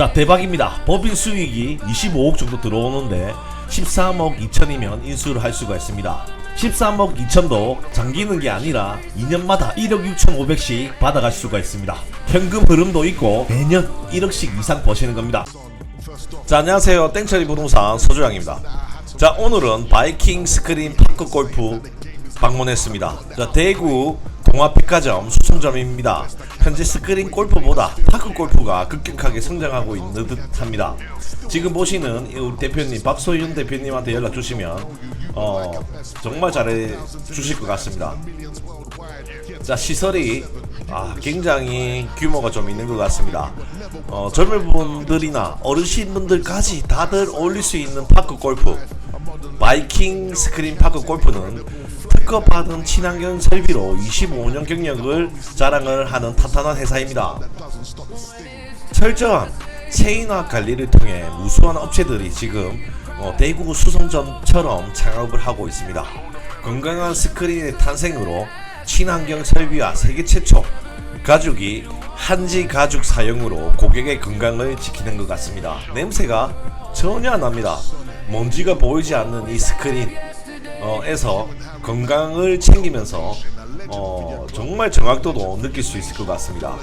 자 대박입니다. 법인 수익이 25억 정도 들어오는데 13억 2천이면 인수를 할 수가 있습니다. 13억 2천도 잠기는 게 아니라 2년마다 1억 6천5백씩 받아갈 수가 있습니다. 현금 흐름도 있고 매년 1억씩 이상 버시는 겁니다. 자 안녕하세요 땡처리 부동산 서주양입니다. 자 오늘은 바이킹 스크린 파크 골프 방문했습니다. 자 대구 동아백화점 수성점입니다. 현재 스크린 골프보다 파크 골프가 급격하게 성장하고 있는 듯합니다. 지금 보시는 이 우리 대표님 박소윤 대표님한테 연락 주시면 어 정말 잘해 주실 것 같습니다. 자 시설이 아, 굉장히 규모가 좀 있는 것 같습니다. 어, 젊은 분들이나 어르신분들까지 다들 어울릴 수 있는 파크 골프 바이킹 스크린 파크 골프는 특허받은 친환경 설비로 25년 경력을 자랑을 하는 탄탄한 회사입니다. 철저한 체인화 관리를 통해 무수한 업체들이 지금 어, 대구 수성점처럼 창업을 하고 있습니다. 건강한 스크린의 탄생으로 친환경 설비와 세계 최초 가죽이 한지 가죽 사용으로 고객의 건강을 지키는 것 같습니다. 냄새가 전혀 안 납니다. 먼지가 보이지 않는 이 스크린 어, 에서 건강을 챙기면서 어, 정말 정확도도 느낄 수 있을 것 같습니다.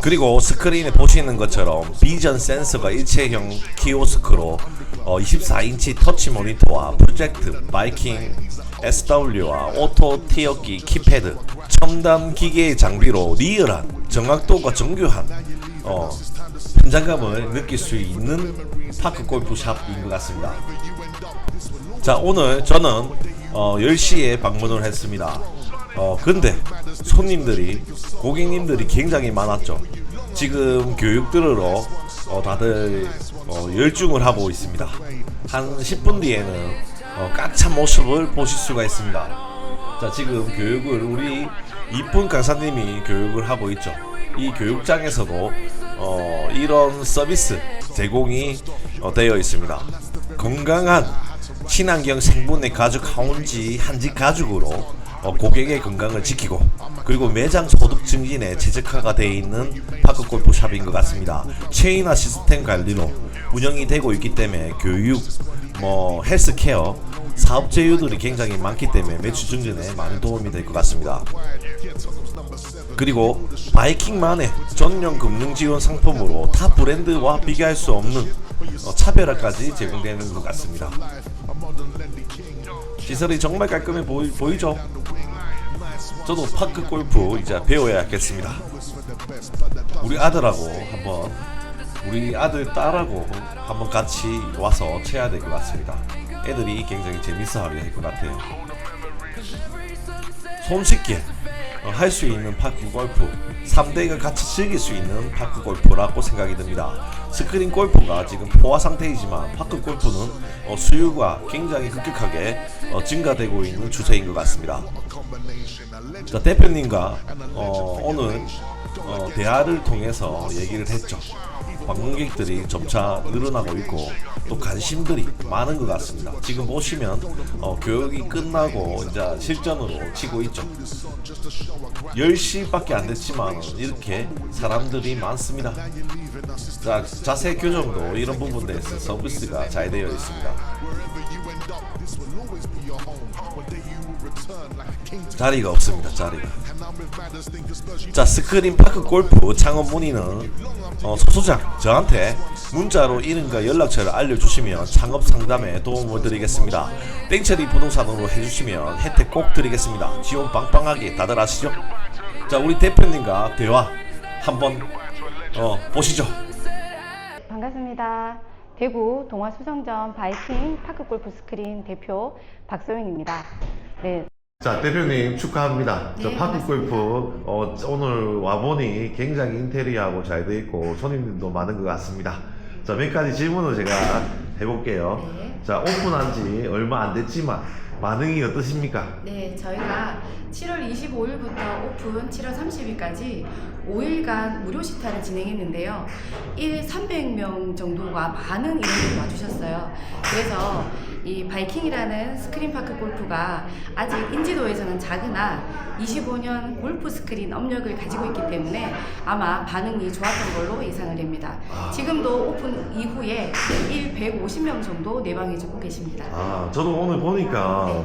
그리고 스크린에 보시는 것처럼 비전 센서가 일체형 키오스크로 어, 24인치 터치 모니터와 프로젝트 바이킹 SW와 오토 티어기 키패드 첨단 기계의 장비로 리얼한 정확도가 정교한 어, 현장감을 느낄 수 있는 파크 골프샵인 것 같습니다. 자 오늘 저는 어, 10시에 방문을 했습니다. 어 근데 손님들이 고객님들이 굉장히 많았죠. 지금 교육 들으러 어, 다들 어, 열중을 하고 있습니다. 한 10분 뒤에는 어, 꽉찬 모습을 보실 수가 있습니다. 자 지금 교육을 우리 이쁜 강사님이 교육을 하고 있죠. 이 교육장에서도 어, 이런 서비스 제공이 어, 되어 있습니다. 건강한 친환경 생분해 가죽 하운지 한지 가죽으로 어, 고객의 건강을 지키고 그리고 매장 소득 증진에 최적화가 되어 있는 파크 골프 샵인 것 같습니다. 체인화 시스템 관리로 운영이 되고 있기 때문에 교육, 뭐 헬스케어 사업 제휴들이 굉장히 많기 때문에 매출 증진에 많은 도움이 될 것 같습니다. 그리고 바이킹만의 전용 금융 지원 상품으로 타 브랜드와 비교할 수 없는 어, 차별화까지 제공되는 것 같습니다. 시설이 정말 깔끔해 보이, 보이죠? 저도 파크 골프 이제 배워야겠습니다. 우리 아들하고 한번 우리 아들 딸하고 한번 같이 와서 쳐야 될 것 같습니다. 애들이 굉장히 재밌어하게 할것 같아요. 손쉽게 어, 할 수 있는 파크 골프 3대가 같이 즐길 수 있는 파크 골프라고 생각이 듭니다. 스크린 골프가 지금 포화 상태이지만 파크 골프는 어, 수요가 굉장히 급격하게 어, 증가되고 있는 추세인 것 같습니다. 자, 대표님과 어, 오늘 어, 대화를 통해서 얘기를 했죠. 방문객들이 점차 늘어나고 있고 또 관심들이 많은 것 같습니다. 지금 보시면 어, 교육이 끝나고 이제 실전으로 치고 있죠. 10시밖에 안 됐지만 이렇게 사람들이 많습니다. 자, 자세 교정도 이런 부분에서 서비스가 잘 되어 있습니다. 자리가 없습니다. 자리가. 자 스크린 파크 골프 창업 문의는 어, 소소장 저한테 문자로 이름과 연락처를 알려주시면 창업 상담에 도움을 드리겠습니다. 땡처리 부동산으로 해주시면 혜택 꼭 드리겠습니다. 지원 빵빵하게 다들 아시죠? 자 우리 대표님과 대화 한번 어, 보시죠. 반갑습니다. 대구 동화수성점 바이킹 파크골프 스크린 대표 박소영입니다. 네, 자 대표님 축하합니다. 저 네, 파크 골프 어, 오늘 와보니 굉장히 인테리어하고 잘 돼 있고 손님들도 많은 것 같습니다. 자 몇 가지 질문을 제가 해볼게요. 네. 자 오픈한 지 얼마 안 됐지만 반응이 어떠십니까? 네, 저희가 7월 25일부터 오픈 7월 30일까지 5일간 무료 시타를 진행했는데요. 1 300명 정도가 인원들이 와주셨어요. 그래서 이 바이킹이라는 스크린파크 골프가 아직 인지도에서는 작으나 25년 골프 스크린 업력을 가지고 있기 때문에 아마 반응이 좋았던 걸로 예상을 됩니다. 지금도 오픈 이후에 1 150명 정도 내방해주고 계십니다. 아, 저도 오늘 보니까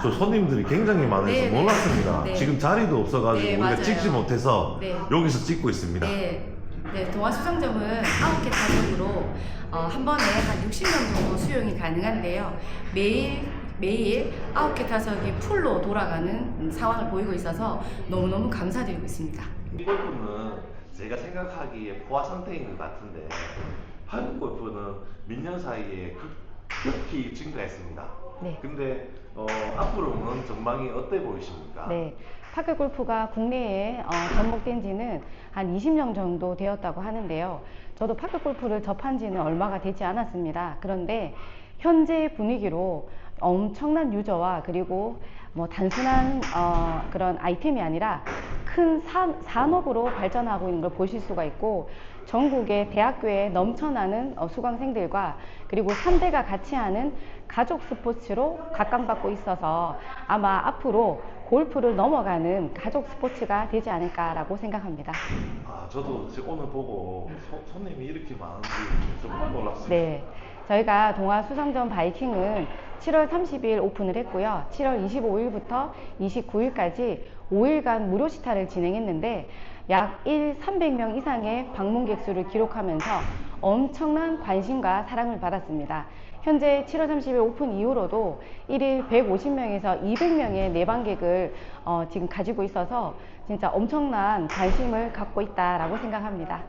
저 손님들이 굉장히 많아서 네, 네. 몰랐습니다. 네. 지금 자리도 없어가지고 네, 우리가 맞아요. 찍지 못해서 네. 여기서 찍고 있습니다. 네, 네 동화 수성점은 9개 타석으로 어, 한 번에 한 60명 정도 수용이 가능한데요. 매일 매일 9개 타석이 풀로 돌아가는 음, 상황을 보이고 있어서 너무너무 감사드리고 있습니다. 이 골프는 제가 생각하기에 포화 상태인 것 같은데 한국 골프는 몇 년 사이에 급격히 증가했습니다. 네. 근데 어, 앞으로는 전망이 어때 보이십니까? 네. 파크 골프가 국내에 어, 접목된 지는 한 20년 정도 되었다고 하는데요. 저도 파크 골프를 접한 지는 얼마가 되지 않았습니다. 그런데 현재 분위기로 엄청난 유저와 그리고 뭐 단순한 어, 그런 아이템이 아니라 큰 산, 산업으로 발전하고 있는 걸 보실 수가 있고 전국의 대학교에 넘쳐나는 어, 수강생들과 그리고 3대가 같이 하는 가족 스포츠로 각광받고 있어서 아마 앞으로 골프를 넘어가는 가족 스포츠가 되지 않을까라고 생각합니다. 아, 저도 오늘 보고 소- 손님이 이렇게 많은지 좀 놀랐습니다. 네. 저희가 동아 수성전 바이킹은 7월 30일 오픈을 했고요. 7월 25일부터 29일까지 5일간 무료 시타를 진행했는데 약 1, 300명 이상의 방문객 수를 기록하면서 엄청난 관심과 사랑을 받았습니다. 현재 7월 30일 오픈 이후로도 1일 150명에서 200명의 내방객을 어, 지금 가지고 있어서 진짜 엄청난 관심을 갖고 있다라고 생각합니다.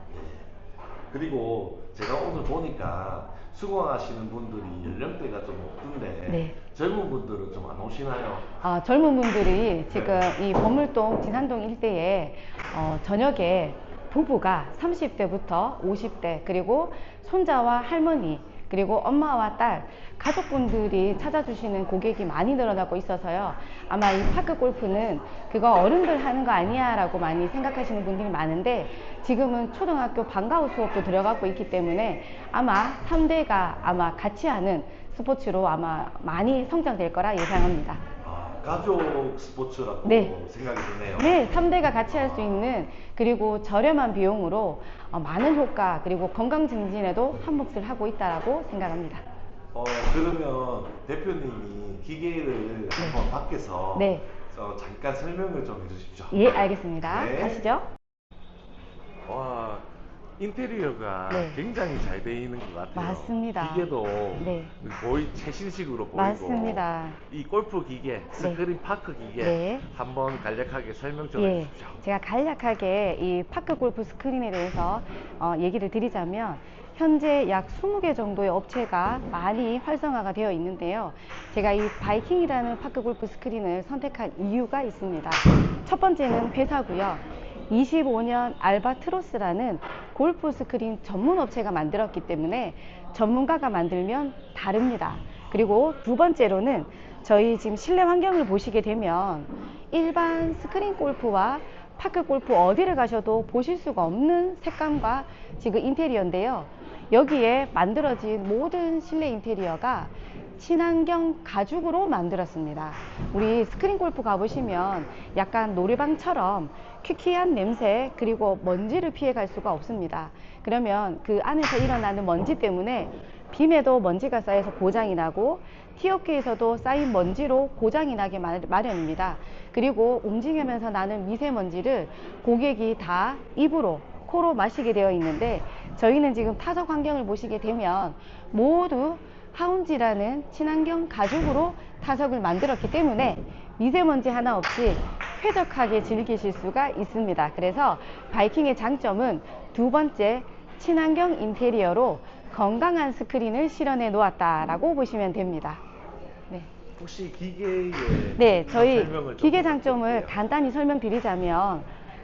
그리고 제가 오늘 보니까 수강하시는 분들이 연령대가 좀 높은데 네. 젊은 분들은 좀 안 오시나요? 아, 젊은 분들이 지금 이 보물동 진산동 일대에 어, 저녁에 부부가 30대부터 50대 그리고 손자와 할머니 그리고 엄마와 딸 가족분들이 찾아주시는 고객이 많이 늘어나고 있어서요. 아마 이 파크 골프는 그거 어른들 하는 거 아니야 라고 많이 생각하시는 분들이 많은데 지금은 초등학교 방과후 수업도 들어가고 있기 때문에 아마 3대가 아마 같이 하는 스포츠로 아마 많이 성장될 거라 예상합니다. 아, 가족 스포츠라고 네. 생각이 드네요. 네, 3대가 같이 할 수 있는 그리고 저렴한 비용으로 어, 많은 효과 그리고 건강 증진에도 한몫을 하고 있다라고 생각합니다. 어, 그러면 대표님이 기계를 한번 밖에서 네. 어, 잠깐 설명을 좀 해주십시오. 예, 알겠습니다. 네. 가시죠. 와, 인테리어가 네. 굉장히 잘 돼 있는 것 같아요. 맞습니다. 기계도 네. 거의 최신식으로 보이고 맞습니다. 이 골프 기계, 스크린 파크 기계 네. 한번 간략하게 설명 좀 예, 해주십시오. 제가 간략하게 이 파크 골프 스크린에 대해서 어, 얘기를 드리자면 현재 약 20개 정도의 업체가 많이 활성화가 되어 있는데요. 제가 이 바이킹이라는 파크 골프 스크린을 선택한 이유가 있습니다. 첫 번째는 회사고요. 25년 알바트로스라는 골프 스크린 전문 업체가 만들었기 때문에 전문가가 만들면 다릅니다. 그리고 두 번째로는 저희 지금 실내 환경을 보시게 되면 일반 스크린 골프와 파크 골프 어디를 가셔도 보실 수가 없는 색감과 지금 인테리어인데요. 여기에 만들어진 모든 실내 인테리어가 친환경 가죽으로 만들었습니다. 우리 스크린 골프 가보시면 약간 노래방처럼 퀴퀴한 냄새 그리고 먼지를 피해갈 수가 없습니다. 그러면 그 안에서 일어나는 먼지 때문에 빔에도 먼지가 쌓여서 고장이 나고 티어키에서도 쌓인 먼지로 고장이 나게 마- 마련입니다. 그리고 움직이면서 나는 미세먼지를 고객이 다 입으로 코로 마시게 되어 있는데 저희는 지금 타석 환경을 보시게 되면 모두 하운지라는 친환경 가죽으로 타석을 만들었기 때문에 미세먼지 하나 없이 쾌적하게 즐기실 수가 있습니다. 그래서 바이킹의 장점은 두 번째 친환경 인테리어로 건강한 스크린을 실현해 놓았다라고 보시면 됩니다. 네. 혹시 기계의 네, 저희 설명을 좀 기계 장점을. 간단히 설명드리자면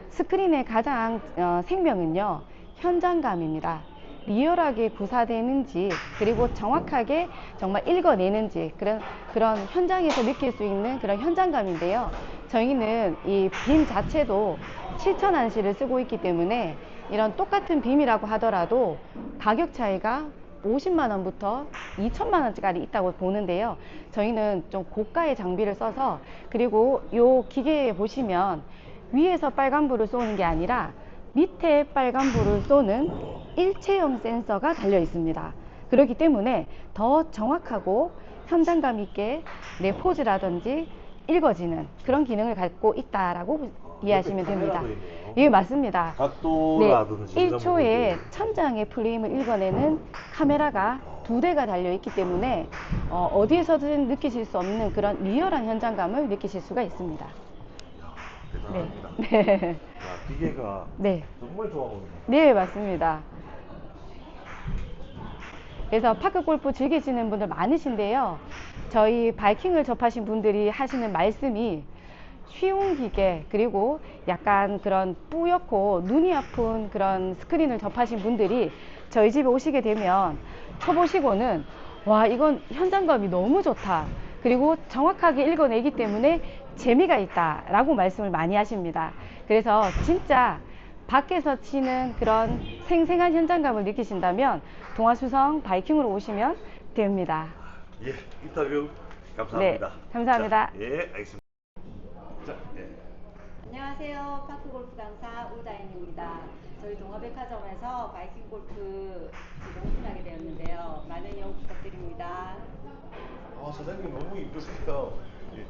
스크린의 가장 어, 생명은요 현장감입니다. 리얼하게 부사되는지 그리고 정확하게 정말 읽어내는지 그런 그런 현장에서 느낄 수 있는 그런 현장감인데요. 저희는 이 빔 자체도 7천 안시를 쓰고 있기 때문에 이런 똑같은 빔이라고 하더라도 가격 차이가 50만 원부터 2천만 원짜리 있다고 보는데요. 저희는 좀 고가의 장비를 써서 그리고 요 기계에 보시면 위에서 빨간불을 쏘는 게 아니라 밑에 빨간불을 쏘는 일체형 센서가 달려 있습니다. 그렇기 때문에 더 정확하고 현장감 있게 내 포즈라든지 읽어지는 그런 기능을 갖고 있다라고 이해하시면 됩니다. 예, 맞습니다. 각도라든지 네, 이런 1초에 부분들이. 천장의 프레임을 읽어내는 카메라가 두 대가 달려 있기 때문에 어, 디에서든 느끼실 수 없는 그런 리얼한 현장감을 느끼실 수가 있습니다. 네. 대단합니다. 네. 야, 기계가 네. 정말 좋아 보입니다. 네, 맞습니다. 그래서 파크 골프 즐기시는 분들 많으신데요. 저희 바이킹을 접하신 분들이 하시는 말씀이 쉬운 기계 그리고 약간 그런 뿌옇고 눈이 아픈 그런 스크린을 접하신 분들이 저희 집에 오시게 되면 쳐보시고는 와 이건 현장감이 너무 좋다 그리고 정확하게 읽어내기 때문에 재미가 있다 라고 말씀을 많이 하십니다. 그래서 진짜 밖에서 치는 그런 생생한 현장감을 느끼신다면 동아수성 바이킹으로 오시면 됩니다. 예, 인터뷰 감사합니다. 네, 감사합니다. 자, 예, 알겠습니다. 자, 예. 안녕하세요. 파크 골프 강사 우다인입니다. 저희 동아백화점에서 바이킹 골프 지금 오픈하게 되었는데요. 많은 이용 부탁드립니다. 아, 사장님 너무 이쁘세요. 예.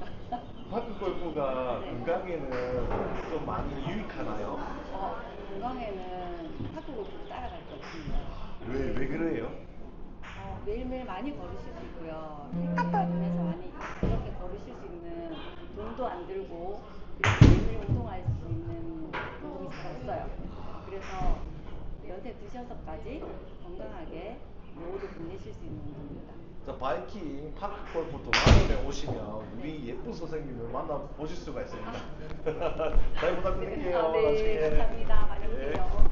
파크 골프가 네. 건강에는 좀 많이 유익하나요? 어, 건강에는 파크 골프를 따라갈 게 없습니다. 왜, 왜 그래요? 어, 매일매일 많이 걸으실 수 있고요. 운동하면서 많이 그렇게 걸으실 수 있는 돈도 안 들고 그리고 매일매일 운동할 수 있는 운동이 잘 없어요. 그래서 연세 드셔서까지 건강하게 노후를 보내실 수 있는 운동입니다. 자, 바이킹 파크 골프 동아원에 오시면 우리 예쁜 선생님을 만나 보실 수가 있습니다. 잘 부탁드릴게요. 아, 네, 나중에. 감사합니다. 많이 예. 오세요.